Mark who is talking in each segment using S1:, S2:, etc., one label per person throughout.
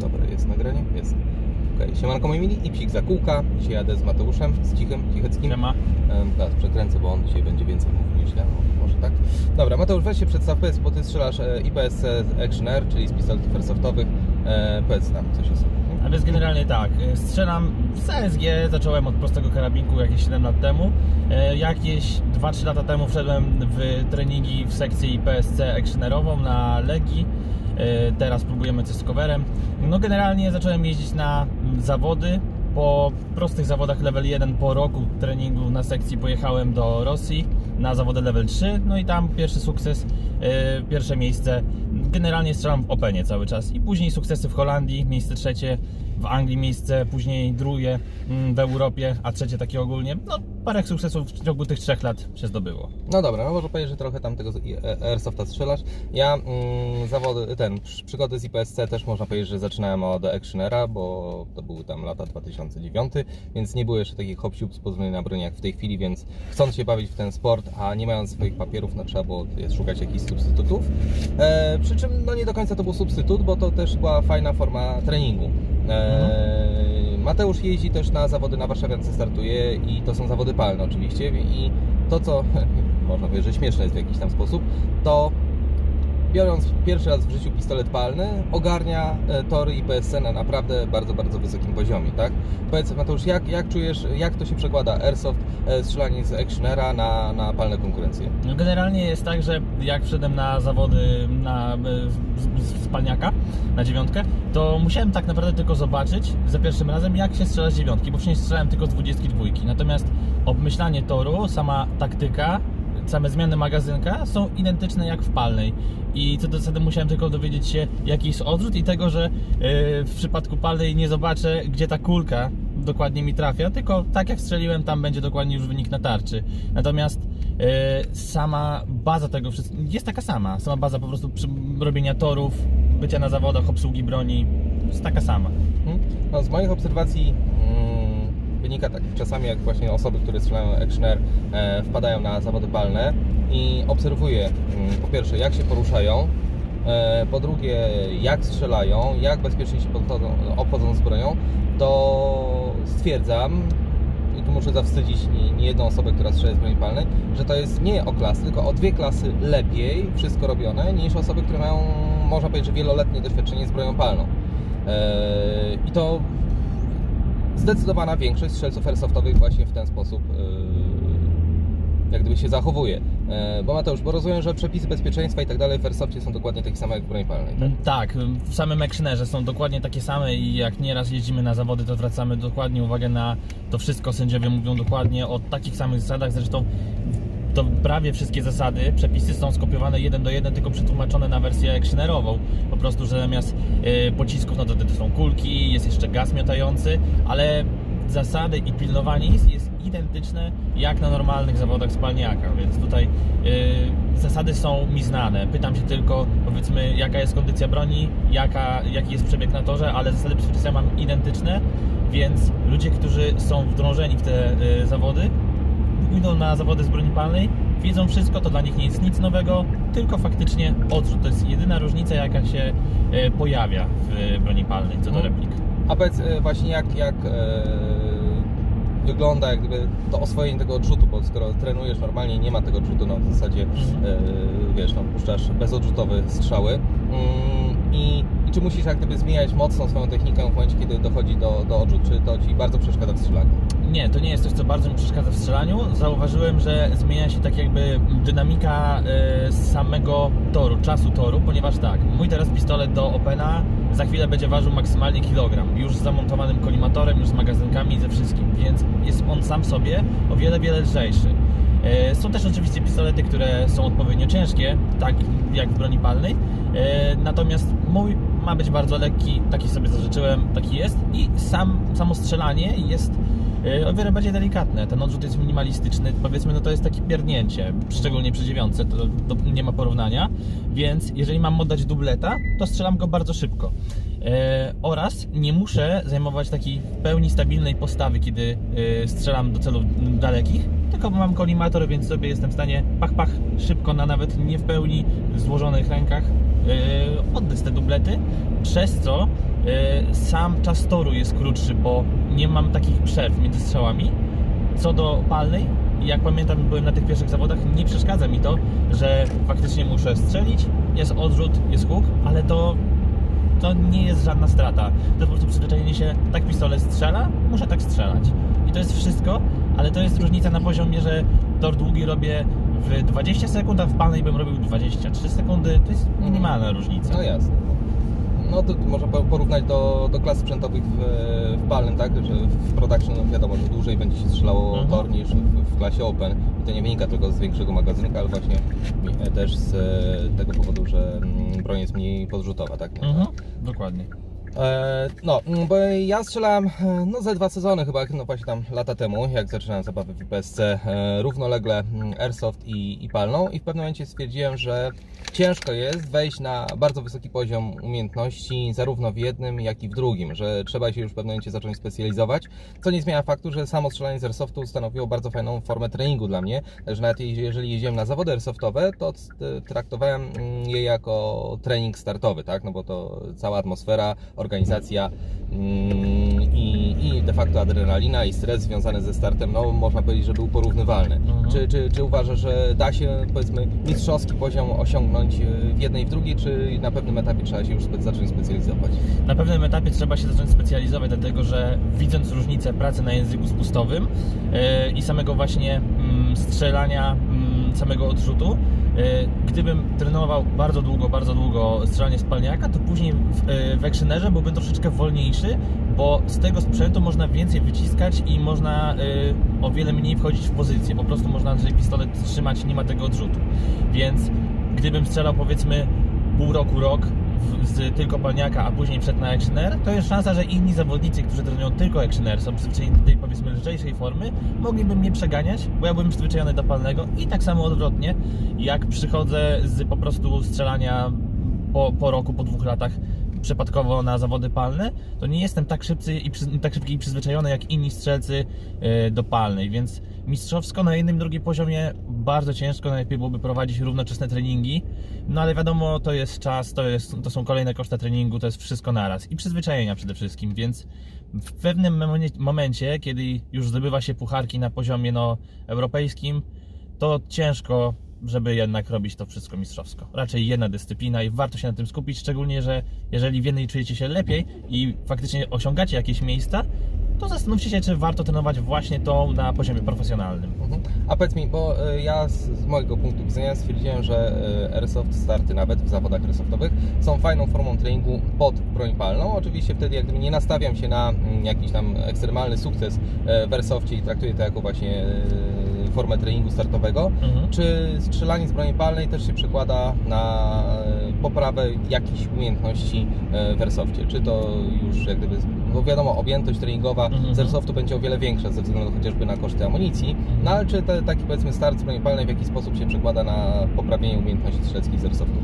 S1: Dobra, jest nagranie? Jest. Okej, siemanko moi mili i psik za kółka. Dzisiaj jadę z Mateuszem, z Cichym, Cicheckim.
S2: Nie ma.
S1: Em, Teraz przekręcę, bo on dzisiaj będzie więcej mówił niż ja, no, może tak. Dobra, Mateusz, weź się przedstaw, powiedz, bo Ty strzelasz e, IPSC z Action Air, czyli z pistoletów airsoftowych. E, powiedz nam coś o sobie.
S2: A więc generalnie tak, y, strzelam z CSG, zacząłem od prostego karabinku jakieś 7 lat temu. E, Jakieś 2-3 lata temu wszedłem w treningi w sekcji IPSC actionerową na Legii. E, Teraz próbujemy coś z coverem. No generalnie zacząłem jeździć na zawody. Po prostych zawodach level 1 po roku treningu na sekcji pojechałem do Rosji na zawody level 3. No i tam pierwszy sukces, e, pierwsze miejsce. Generalnie strzelam w Openie cały czas. I później sukcesy w Holandii, miejsce trzecie, w Anglii miejsce, później drugie mm, w Europie, a trzecie takie ogólnie. No parę sukcesów w ciągu tych trzech lat się zdobyło.
S1: No dobra, no może powiedzieć, że trochę tam tego e- Airsofta strzelasz. Ja mm, zawody, ten, przy- przygody z IPSC też można powiedzieć, że zaczynałem od Actionera, bo to były tam lata 2009, więc nie było jeszcze takich hop z pozwolenia na broń jak w tej chwili, więc chcąc się bawić w ten sport, a nie mając swoich papierów, no trzeba było szukać jakichś substytutów. E, przy czym no nie do końca to był substytut, bo to też była fajna forma treningu. E, Mateusz jeździ też na zawody na Warszawiance startuje i to są zawody palne oczywiście i to co można powiedzieć, że śmieszne jest w jakiś tam sposób, to biorąc pierwszy raz w życiu pistolet palny, ogarnia e, tory i PSC na naprawdę bardzo, bardzo wysokim poziomie, tak? Powiedz Mateusz, jak, jak czujesz, jak to się przekłada Airsoft, e, strzelanie z Actionera na, na palne konkurencje?
S2: No generalnie jest tak, że jak wszedłem na zawody na e, spalniaka, na dziewiątkę, to musiałem tak naprawdę tylko zobaczyć za pierwszym razem, jak się strzela z dziewiątki, bo wcześniej strzelałem tylko z 22. Natomiast obmyślanie toru, sama taktyka, same zmiany magazynka są identyczne jak w palnej. I co do zasady musiałem tylko dowiedzieć się, jaki jest odrzut i tego, że e, w przypadku palnej nie zobaczę, gdzie ta kulka dokładnie mi trafia, tylko tak jak strzeliłem, tam będzie dokładnie już wynik na tarczy. Natomiast e, sama baza tego wszystkiego jest taka sama. Sama baza po prostu robienia torów, bycia na zawodach, obsługi broni jest taka sama.
S1: Mhm. No, z moich obserwacji mm, wynika tak, czasami jak właśnie osoby, które strzelają Actioner e, wpadają na zawody palne i obserwuję mm, po pierwsze jak się poruszają, e, po drugie jak strzelają, jak bezpiecznie się podchodzą, obchodzą z bronią, to stwierdzam, i tu muszę zawstydzić nie, nie jedną osobę, która strzela z broni palnej, że to jest nie o klasy, tylko o dwie klasy lepiej wszystko robione niż osoby, które mają, można powiedzieć, wieloletnie doświadczenie z bronią palną. Eee, I to zdecydowana większość strzelców airsoftowych właśnie w ten sposób eee, jak gdyby się zachowuje. Eee, Bo Mateusz, bo rozumiem, że przepisy bezpieczeństwa i tak dalej w airsoftie są dokładnie takie same jak w broni palnej. Tak?
S2: Tak, w samym Actionerze są dokładnie takie same i jak nieraz jeździmy na zawody, to zwracamy dokładnie uwagę na to wszystko. Sędziowie mówią dokładnie o takich samych zasadach, zresztą to prawie wszystkie zasady, przepisy są skopiowane jeden do jeden, tylko przetłumaczone na wersję actionerową. Po prostu, że zamiast e, pocisków, no to, są kulki, jest jeszcze gaz miotający, ale zasady i pilnowanie jest, jest identyczne jak na normalnych zawodach spalniaka, więc tutaj e, zasady są mi znane. Pytam się tylko, powiedzmy, jaka jest kondycja broni, jaka, jaki jest przebieg na torze, ale zasady bezpieczeństwa mam identyczne, więc ludzie, którzy są wdrążeni w te e, zawody, idą na zawody z broni palnej, wiedzą wszystko, to dla nich nie jest nic nowego, tylko faktycznie odrzut. To jest jedyna różnica, jaka się e, pojawia w broni palnej co do
S1: Mhm.
S2: replik.
S1: A powiedz e, właśnie jak, jak e, wygląda jak gdyby to oswojenie tego odrzutu, bo skoro trenujesz normalnie nie ma tego odrzutu, no w zasadzie e, wiesz, no, puszczasz bezodrzutowe strzały mm, i, i czy musisz jak gdyby zmieniać mocno swoją technikę w momencie, kiedy dochodzi do, do odrzutu, czy to Ci bardzo przeszkadza w strzelaniu?
S2: Nie, to nie jest coś, co bardzo mi przeszkadza w strzelaniu. Zauważyłem, że zmienia się tak jakby dynamika e, samego toru, czasu toru, ponieważ tak, mój teraz pistolet do Opena za chwilę będzie ważył maksymalnie kilogram, już z zamontowanym kolimatorem, już z magazynkami i ze wszystkim, więc jest on sam sobie o wiele, wiele lżejszy. E, Są też oczywiście pistolety, które są odpowiednio ciężkie, tak jak w broni palnej, e, natomiast mój ma być bardzo lekki, taki sobie zażyczyłem, taki jest i sam, samo strzelanie jest o wiele bardziej delikatne. Ten odrzut jest minimalistyczny, powiedzmy, no to jest takie pierdnięcie, szczególnie przy dziewiątce, to, to nie ma porównania, więc jeżeli mam oddać dubleta, to strzelam go bardzo szybko. E, oraz nie muszę zajmować takiej w pełni stabilnej postawy, kiedy e, strzelam do celów dalekich, tylko mam kolimator, więc sobie jestem w stanie pach, pach, szybko na nawet nie w pełni złożonych rękach oddać te dublety, przez co y, sam czas toru jest krótszy, bo nie mam takich przerw między strzałami. Co do palnej, jak pamiętam, byłem na tych pierwszych zawodach, nie przeszkadza mi to, że faktycznie muszę strzelić, jest odrzut, jest huk, ale to, to nie jest żadna strata. To po prostu przyzwyczajenie się, tak pistolet strzela, muszę tak strzelać. I to jest wszystko, ale to jest różnica na poziomie, że tor długi robię w 20 sekund, a w palnej bym robił 23 sekundy. To jest minimalna różnica.
S1: No jasne. No to można po- porównać do, do klas sprzętowych w, w palnym, tak? Że w production no wiadomo, że dłużej będzie się strzelało
S2: Mhm.
S1: tor niż w, w klasie open. I to nie wynika tylko z większego magazynka, ale właśnie e, też z e, tego powodu, że mm, broń jest mniej podrzutowa, tak?
S2: Mhm, dokładnie.
S1: E, no, mm, bo ja strzelałem e, no ze dwa sezony chyba, no właśnie tam lata temu, jak zaczynałem zabawę w IPSC, e, równolegle mm, Airsoft i, i palną i w pewnym momencie stwierdziłem, że ciężko jest wejść na bardzo wysoki poziom umiejętności zarówno w jednym, jak i w drugim, że trzeba się już w pewnym momencie zacząć specjalizować, co nie zmienia faktu, że samo strzelanie z Airsoftu stanowiło bardzo fajną formę treningu dla mnie, także nawet jeżeli jeździłem na zawody Airsoftowe, to traktowałem mm, je jako trening startowy, tak, no bo to cała atmosfera, organizacja mm, i, i de facto adrenalina i stres związany ze startem, no można powiedzieć, że był porównywalny.
S2: Mhm.
S1: Czy, czy, czy uważasz, że da się powiedzmy mistrzowski poziom osiągnąć e, w jednej i w drugiej, czy na pewnym etapie trzeba się już zacząć specjalizować?
S2: Na pewnym etapie trzeba się zacząć specjalizować, dlatego że widząc różnicę pracy na języku spustowym yy, i samego właśnie mm, strzelania, samego odrzutu, yy, gdybym trenował bardzo długo, bardzo długo strzelanie z palniaka, to później w, actionerze byłbym troszeczkę wolniejszy, bo z tego sprzętu można więcej wyciskać i można yy, o wiele mniej wchodzić w pozycję. Po prostu można lżej pistolet trzymać, nie ma tego odrzutu. Więc gdybym strzelał powiedzmy pół roku, rok z tylko palniaka, a później przed na Actioner, to jest szansa, że inni zawodnicy, którzy trenują tylko Actioner, są przyzwyczajeni do tej powiedzmy lżejszej formy, mogliby mnie przeganiać, bo ja byłem przyzwyczajony do palnego i tak samo odwrotnie, jak przychodzę z po prostu strzelania po, po roku, po dwóch latach przypadkowo na zawody palne, to nie jestem tak szybcy i tak szybki i przyzwyczajony jak inni strzelcy e, do palnej, więc mistrzowsko na jednym drugim poziomie bardzo ciężko, najlepiej byłoby prowadzić równoczesne treningi, no ale wiadomo, to jest czas, to, jest, to są kolejne koszta treningu, to jest wszystko naraz i przyzwyczajenia przede wszystkim, więc w pewnym momen- momencie, kiedy już zdobywa się pucharki na poziomie no, europejskim, to ciężko, żeby jednak robić to wszystko mistrzowsko. Raczej jedna dyscyplina i warto się na tym skupić, szczególnie, że jeżeli w jednej czujecie się lepiej i faktycznie osiągacie jakieś miejsca, to zastanówcie się, czy warto trenować właśnie tą na poziomie profesjonalnym.
S1: Mhm. A powiedz mi, bo e, ja z, z mojego punktu widzenia stwierdziłem, że e, Airsoft starty nawet w zawodach Airsoftowych są fajną formą treningu pod broń palną. Oczywiście wtedy jak gdyby nie nastawiam się na mm, jakiś tam ekstremalny sukces e, w Airsoftie i traktuję to jako właśnie formę treningu startowego.
S2: Mhm.
S1: Czy strzelanie z broni palnej też się przekłada na poprawę jakichś umiejętności w Airsoftie? Czy to już jak gdyby, no wiadomo, objętość treningowa
S2: Mhm.
S1: z Airsoftu będzie o wiele większa ze względu chociażby na koszty amunicji, no ale czy te, taki powiedzmy start broni palnej w jakiś sposób się przekłada na poprawienie umiejętności strzeleckich z Airsoftu?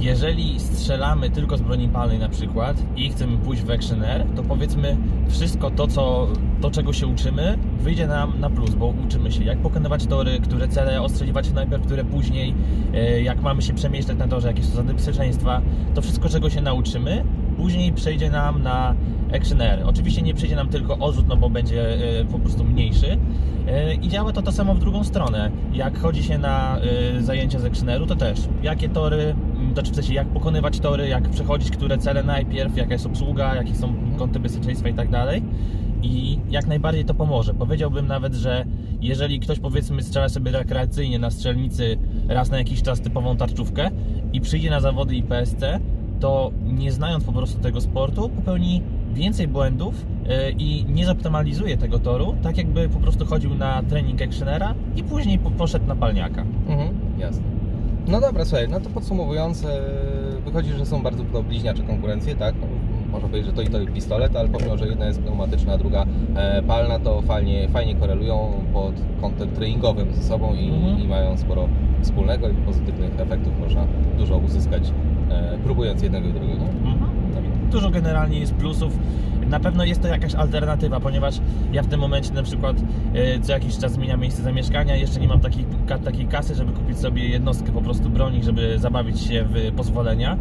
S2: Jeżeli strzelamy tylko z broni palnej na przykład i chcemy pójść w Action Air, to powiedzmy wszystko to, co, to czego się uczymy, wyjdzie nam na plus, bo uczymy się jak pokonywać tory, które cele ostrzeliwać najpierw, które później, e, jak mamy się przemieszczać na torze, jakie są zasady bezpieczeństwa, to wszystko czego się nauczymy, później przejdzie nam na Action. Oczywiście nie przejdzie nam tylko odrzut, no bo będzie e, po prostu mniejszy, E, I działa to to samo w drugą stronę. Jak chodzi się na e, zajęcia z Actioneru, to też jakie tory, m, to czy w sensie jak pokonywać tory, jak przechodzić które cele najpierw, jaka jest obsługa, jakie są kąty bezpieczeństwa i tak dalej. I jak najbardziej to pomoże. Powiedziałbym nawet, że jeżeli ktoś powiedzmy strzela sobie rekreacyjnie na strzelnicy raz na jakiś czas typową tarczówkę i przyjdzie na zawody IPSC, to nie znając po prostu tego sportu, popełni więcej błędów e, i nie zoptymalizuje tego toru, tak jakby po prostu chodził na trening actionera i później po- poszedł na palniaka.
S1: Mhm, jasne. No dobra, słuchaj, no to podsumowując, e, wychodzi, że są bardzo bliźniacze konkurencje, tak? Można powiedzieć, że to i to i pistolet, ale pomimo, że jedna jest pneumatyczna, a druga palna, to fajnie, fajnie korelują pod kątem treningowym ze sobą i,
S2: Mhm.
S1: i mają sporo wspólnego i pozytywnych efektów można dużo uzyskać, e, próbując jednego i drugiego.
S2: Mhm. Dużo generalnie jest plusów. Na pewno jest to jakaś alternatywa, ponieważ ja w tym momencie na przykład e, co jakiś czas zmieniam miejsce zamieszkania, jeszcze nie mam takiej, takiej kasy, żeby kupić sobie jednostkę po prostu broni, żeby zabawić się w pozwolenia,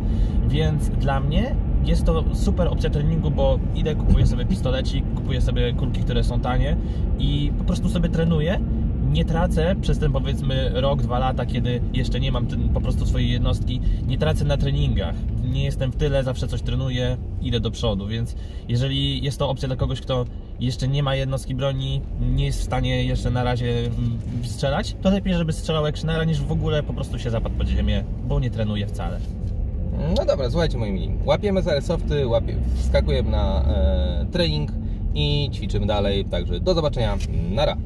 S2: więc dla mnie jest to super opcja treningu, bo idę, kupuję sobie pistolecik, kupuję sobie kulki, które są tanie i po prostu sobie trenuję. Nie tracę przez ten powiedzmy rok, dwa lata, kiedy jeszcze nie mam ten, po prostu swojej jednostki, nie tracę na treningach. Nie jestem w tyle, zawsze coś trenuję, idę do przodu, więc jeżeli jest to opcja dla kogoś, kto jeszcze nie ma jednostki broni, nie jest w stanie jeszcze na razie mm, strzelać, to lepiej, żeby strzelał actionera, niż w ogóle po prostu się zapadł pod ziemię, bo nie trenuje wcale.
S1: No dobra, słuchajcie moi mili. Łapiemy za airsofty, łapie, wskakujemy na e, trening i ćwiczymy dalej. Także do zobaczenia. Nara.